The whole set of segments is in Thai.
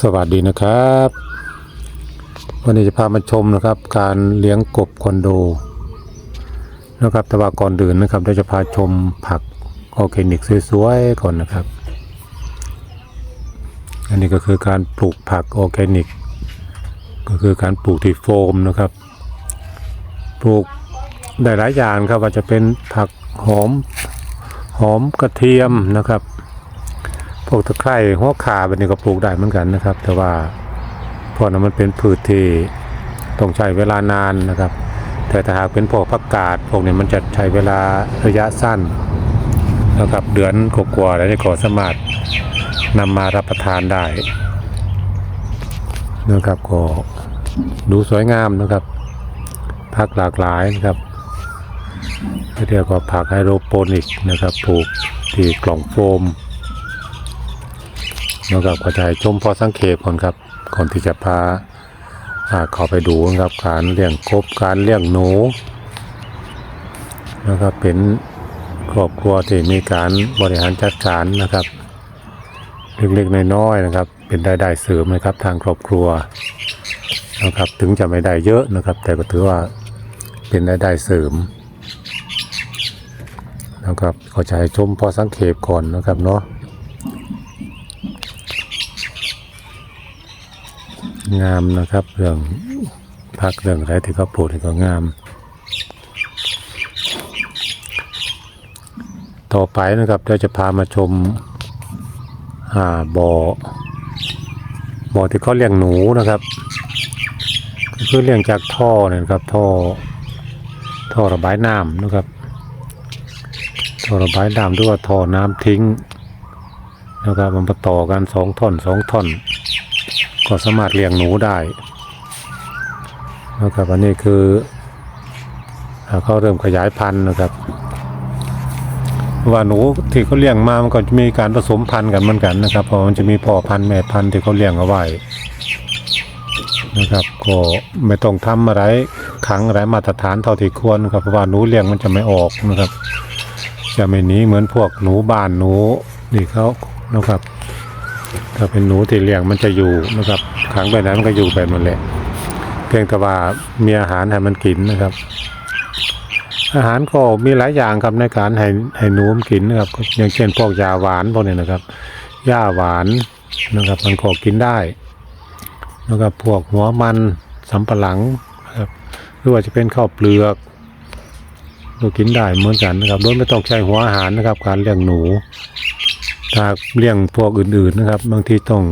สวัสดีนะครับ วันนี้จะพามาชมนะครับ การเลี้ยงกบคอนโดนะครับแต่ว่าก่อนอื่นนะครับเราจะพาชมผักออร์แกนิกสวยๆก่อนนะครับ อันนี้ก็คือการปลูกผักออร์แกนิก ก็คือการปลูกที่โฟมนะครับ ปลูกได้หลายอย่างครับว่าจะเป็นผักหอมหอมกระเทียมนะครับ วกตะไคร้หัวขาแบบนี้ก็ปลูกได้เหมือนกันนะครับ แต่ว่าเพราะนั้นมันเป็นพืชที่ต้องใช้เวลานานนะครับ แต่ถ้าหากเป็นพวกผักกาดพวกนี้มันจะใช้เวลาระยะสั้นนะครับเดือนกว่าๆแล้วนี่ก็สามารถนำมารับประทานได้นะครับก็ดูสวยงามนะครับผักหลากหลายนะครับเรียกว่าผักไฮโดรโปนิกนะครับปลูกที่กล่องโฟม นะครับก็จะให้ชมพอสังเกตก่อนครับ ก่อนที่จะพาอาเข้าไปดูนะครับการเลี้ยงกบการเลี้ยงหนูนะครับเป็นครอบครัวที่มีการบริหารจัดการนะครับเล็กๆน้อยๆนะครับ เป็นรายได้เสริมนะครับทางครอบครัวนะครับ ถึงจะไม่ได้เยอะนะครับ แต่ก็ถือว่าเป็นรายได้เสริมนะครับก็จะให้ชมพอสังเกตก่อนนะครับเนาะ งามนะครับเรื่องพักเรื่องอะไรที่เขาปลูกที่ก็งาม ต่อไปนะครับเราจะพามาชมอ่าบ่อบ่อที่เขาเลี้ยงหนูนะครับก็คือเลี้ยงจากท่อเนะครับท่อท่อระบายน้ำนะครับท่อระบายน้ำหรือว่าท่อน้ำทิ้งนะครับมันประต่อกันสองท่อนสองท่อน ก็สามารถเลี้ยงหนูได้นะครับอันนี้คือเขาเริ่มขยายพันธุ์นะครับ ว่าหนูที่เขาเลี้ยงมามันก็จะมีการผสมพันธุ์กันเหมือนกันนะครับเพราะมันจะมีพ่อพันธุ์แม่พันธุ์ที่เขาเลี้ยงเอาไว้นะครับก็ไม่ต้องทำอะไรขังอะไรมาตรฐานเท่าที่ควรครับเพราะว่าหนูเลี้ยงมันจะไม่ออกนะครับ จะไม่หนีเหมือนพวกหนูบ้านหนูนี่เขานะครับ ถ้าเป็นหนูที่เลี้ยงมันจะอยู่นะครับขังไปไหนมันก็อยู่แบบนั้นแหละ เพียงแต่ว่ามีอาหารให้มันกินนะครับ อาหารก็มีหลายอย่างครับในการให้ให้หนูมันกินนะครับ อย่างเช่นพวกยาหวานพวกนี้นะครับหญ้าหวานนะครับ มันก็กินได้นะครับพวกหัวมันสำปะหลังนะครับหรือว่าจะเป็นข้าวเปลือกก็กินได้เหมือนกันนะครับโดยไม่ต้องใช้หัวอาหารนะครับ การเลี้ยงหนู ถ้าเลี้ยงพวกอื่นๆนะครับ บางทีต้อง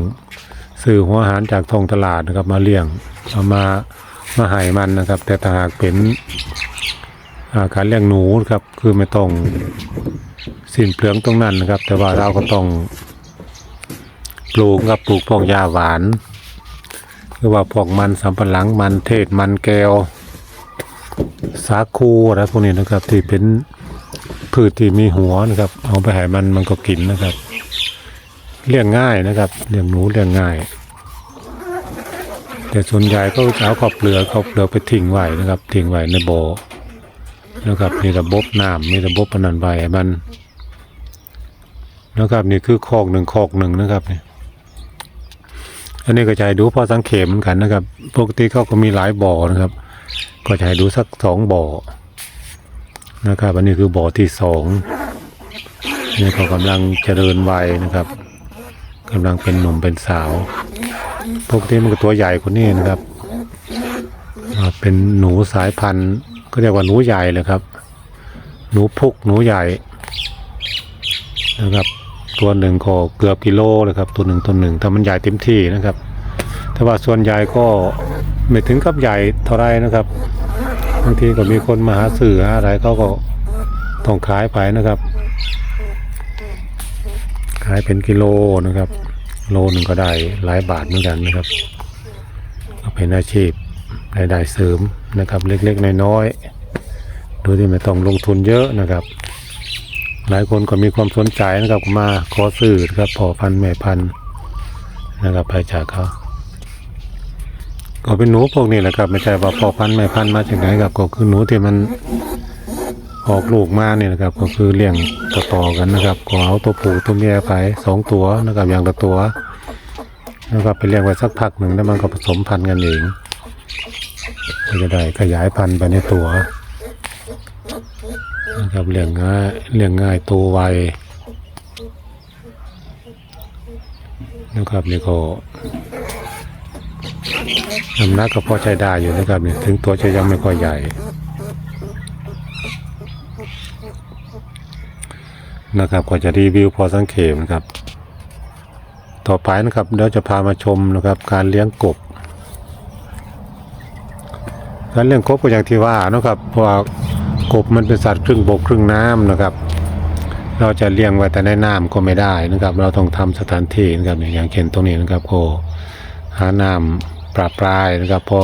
ซื้อหัวอาหารจากท้องตลาดนะครับ มาเลี้ยงเอามามาให้มันนะครับ แต่ถ้าหากเป็นอาการเลี้ยงหนูนครับ คือไม่ต้องสิ้นเปลืองตรงนั้นนะครับ แต่ว่าเราก็ต้องปลูกครับปลูกพวกหญ้าหวานคือว่าพวกมันสำปะหลังมันเทศมันแก้ว สาคูอะไรพวกนี้นะครับ ที่เป็นพืชที่มีหัวนะครับ เอาไปให้มันมันก็กินนะครับ เลี้ยงง่ายนะครับเลี้ยงหนูเลี้ยงง่าย แต่ส่วนใหญ่ก็จะเอาข้าวเปลือกข้าวเปลือกไปทิ้งไว้นะครับทิ้งไว้ในบ่อนะครับมีระบบน้ำมีระบบปนันใบมันนะครับนี่คือคอกหนึ่งคอกหนึ่งนะครับเนี่ยอันนี้ก็จะให้ดูพอสังเกตเหมือนกันนะครับปกติเขาก็มีหลายบ่อนะครับ ก็จะให้ดูสักสองบ่อนะครับ อันนี้คือบ่อที่สองนี่เขากำลังเจริญวัยนะครับ กำลังเป็นหนุ่มเป็นสาวปกติมันก็ตัวใหญ่กว่านี้นะครับ เป็นหนูสายพันธุ์ก็เรียกว่าหนูใหญ่เลยครับ หนูพุกหนูใหญ่นะครับ ตัวหนึ่งก็เกือบกิโลเลยครับ ตัวหนึ่งตัวหนึ่งถ้ามันใหญ่เต็มที่นะครับ แต่ว่าส่วนใหญ่ก็ไม่ถึงกับใหญ่เท่าไรนะครับบางทีก็มีคนมาหาสื่ออะไรเขาก็ต้องขายไปนะครับ ขายเป็นกิโลนะครับ โลหนึ่งก็ได้หลายบาทเหมือนกันนะครับก็เป็นอาชีพรายได้เสริมนะครับ เล็กๆน้อยๆโดยที่ไม่ต้องลงทุนเยอะนะครับ หลายคนก็มีความสนใจนะครับมาขอซื้อครับพอพันธุ์แม่พันธุ์นะครับไปจากเขาก็เป็นหนูพวกนี้แหละครับ ไม่ใช่ว่าพ่อพันธุ์แม่พันธุ์มาจากไหนครับก็คือหนูที่มัน ออกลูกมาเนี่ยนะครับก็คือเลี้ยงต่อๆกันนะครับก็เอาตัวผู้ตัวเมียไปสองตัวนะครับอย่างละตัวแล้วก็ไปเลี้ยงไว้สักพักหนึ่งแล้วมันก็ผสมพันธุ์กันเองก็จะได้ขยายพันธุ์ไปในตัวนะครับเลี้ยงง่ายเลี้ยงง่ายโตไวนะครับนี่ก็น้ำหนักก็พอใช้ได้อยู่นะครับนี่ถึงตัวจะยังไม่ค่อยใหญ่ นะครับก็จะรีวิวพอสังเขปนะครับ ต่อไปนะครับเดี๋ยวจะพามาชมนะครับ การเลี้ยงกบ การเลี้ยงกบก็อย่างที่ว่านะครับเพราะกบมันเป็นสัตว์ครึ่งบกครึ่งน้ำนะครับ เราจะเลี้ยงไว้แต่ในน้ำก็ไม่ได้นะครับ เราต้องทำสถานที่นะครับอย่างเช่นตรงนี้นะครับโอหาน้ำปลาปลายนะครับพอ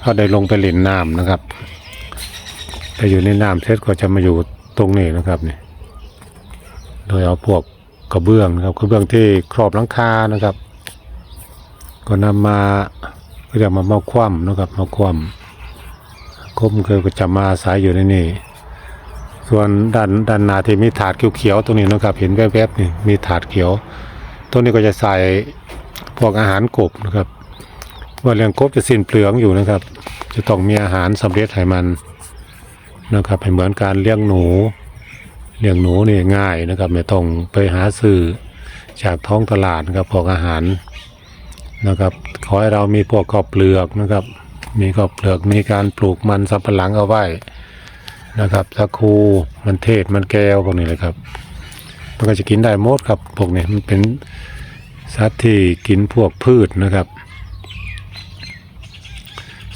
เขาได้ลงไปเล่นน้ำนะครับแต่อยู่ในน้ำเสร็จก็จะมาอยู่ตรงนี้นะครับนี่ โดยเอาพวกกระเบื้องนะครับกระเบื้องที่ครอบหลังคานะครับ ก็นำมาก็จะมามาคว่ำนะครับมาคว่ำคมเคยก็จะมาอาศัยอยู่ในนี่ส่วนด้านด้านหน้าที่มีถาดเขียวๆตรงนี้นะครับ เห็นแวบๆนี่มีถาดเขียวตรงนี้ก็จะใส่พวกอาหารกบนะครับ ว่าเลี้ยงกบจะสิ้นเปลืองอยู่นะครับ จะต้องมีอาหารสำเร็จให้มันนะครับให้เหมือนการเลี้ยงหนู เลี้ยงหนูนี่ง่ายนะครับ ไม่ต้องไปหาซื้อจากท้องตลาดนะครับพวกอาหารนะครับ ขอให้เรามีพวกกอบเปลือกนะครับ มีกอบเปลือกมีการปลูกมันสับปะหลังเอาไว้นะครับสักคูมันเทศมันแก้วพวกนี้เลยครับ มันก็จะกินได้หมดครับพวกนี้มันเป็นสัตว์ที่กินพวกพืชนะครับ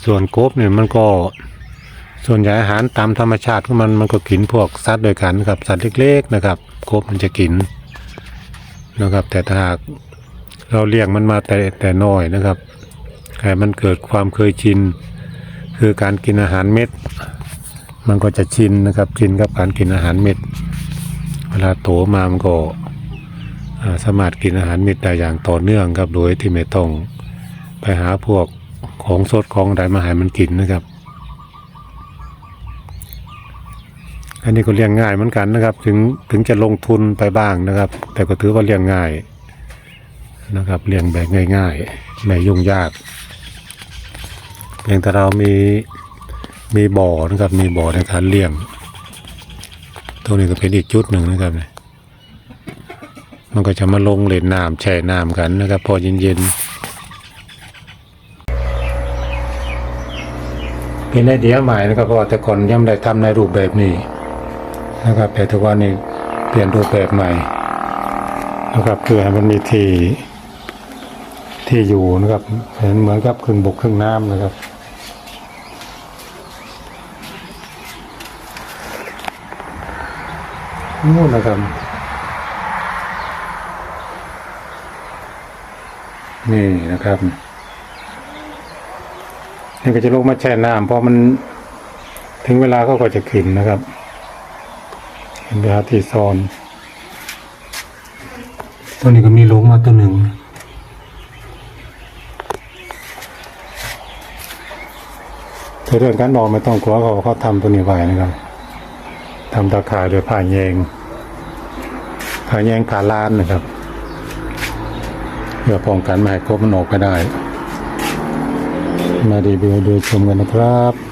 ส่วนกบเนี่ยมันก็ ส่วนใหญ่อาหารตามธรรมชาติของมันมันก็กินพวกสัตว์ด้วยกันครับสัตว์เล็กๆนะครับกบมันจะกินนะครับ แต่ถ้าหากเราเลี้ยงมันมาแต่แต่น้อยนะครับให้มันเกิดความเคยชิน คือการกินอาหารเม็ด มันก็จะชินนะครับชินกับการกินอาหารเม็ด เวลาโตมามันก็สามารถกินอาหารเม็ดได้อย่างต่อเนื่องครับโดยที่ไม่ต้องไปหาพวกของสดของใดมาให้มันกินนะครับ อันนี้ก็เลี้ยงง่ายเหมือนกันนะครับ ถึงถึงจะลงทุนไปบ้างนะครับ แต่ก็ถือว่าเลี้ยงง่ายนะครับเลี้ยงแบบง่ายๆไม่ยุ่งยากเพียงแต่เรามีมีบ่อนะครับมีบ่อในการเลี้ยงตรงนี้ก็เป็นอีกจุดหนึ่งนะครับเนี่ยมันก็จะมาลงเล่นน้ำแช่น้ำกันนะครับ พอเย็นๆเป็นไอเดียใหม่นะครับเพราะว่าแต่ก่อนยังไม่ได้ทำในรูปแบบนี้ นะครับแต่ทุกวันนี้เปลี่ยนรูปแบบใหม่นะครับเพื่อให้มันมีที่ที่อยู่นะครับเห็นเหมือนกับครึ่งบกครึ่งน้ำนะครับนู่นนะครับนี่นะครับนี่ก็จะลงมาแช่น้ำเพราะมันถึงเวลาเขาก็จะขึ้นนะครับ เห็นไหมครับที่ซอนตัวนี้ก็มีลงมาตัวหนึ่งแต่เรื่องการนอนไม่ต้องกลัวเขาเขาทำตัวนี้ไว้นะครับทำตาข่ายโดยผ่าแยงผ่าแยงผ่าล้านนะครับเพื่อป้องกันไม่ให้กบมันออกไปได้ มารีวิวดูชมกันนะครับ